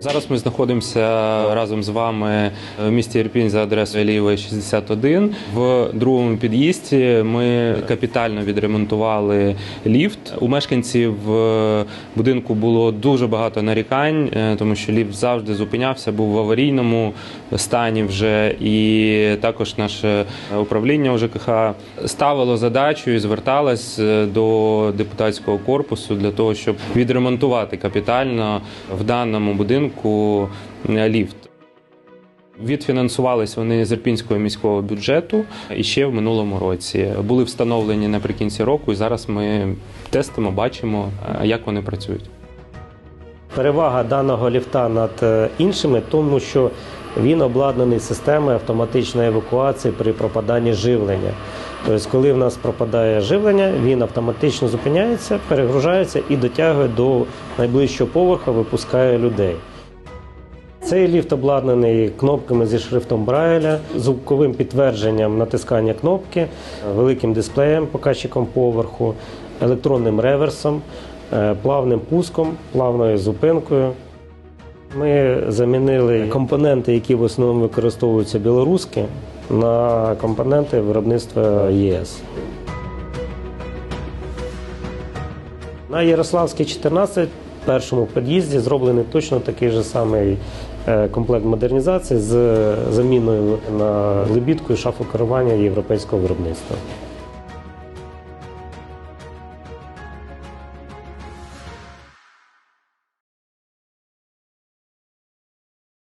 Зараз ми знаходимося разом з вами в місті Ірпінь за адресою Алієвої 61. В другому під'їзді ми капітально відремонтували ліфт. У мешканців е, будинку було дуже багато нарікань, е, тому що ліфт завжди зупинявся, був в аварійному стані вже. І також наше управління УЖКХ ставило задачу і зверталось е, до депутатського корпусу для того, щоб відремонтувати капітально в даному будинку е, ліфт. Відфінансувались вони з Ірпінського міського бюджету і ще в минулому році. Були встановлені наприкінці року, і зараз ми тестимо, бачимо, е, як вони працюють. Перевага даного ліфта над е, іншими, тому що він обладнаний системою автоматичної евакуації при пропаданні живлення. Тобто, коли в нас пропадає живлення, він автоматично зупиняється, перегружається і дотягує до найближчого поверху, випускає людей. Цей ліфт обладнаний кнопками зі шрифтом Брайля, звуковим підтвердженням натискання кнопки, великим дисплеєм, показчиком поверху, електронним реверсом, е, плавним пуском, плавною зупинкою. Ми замінили компоненти, які в основному використовуються білоруські, на компоненти виробництва ЄС. На Ярославській 14 в першому під'їзді зроблений точно такий же самий е, комплект модернізації з заміною на лебідку і шафу керування європейського виробництва.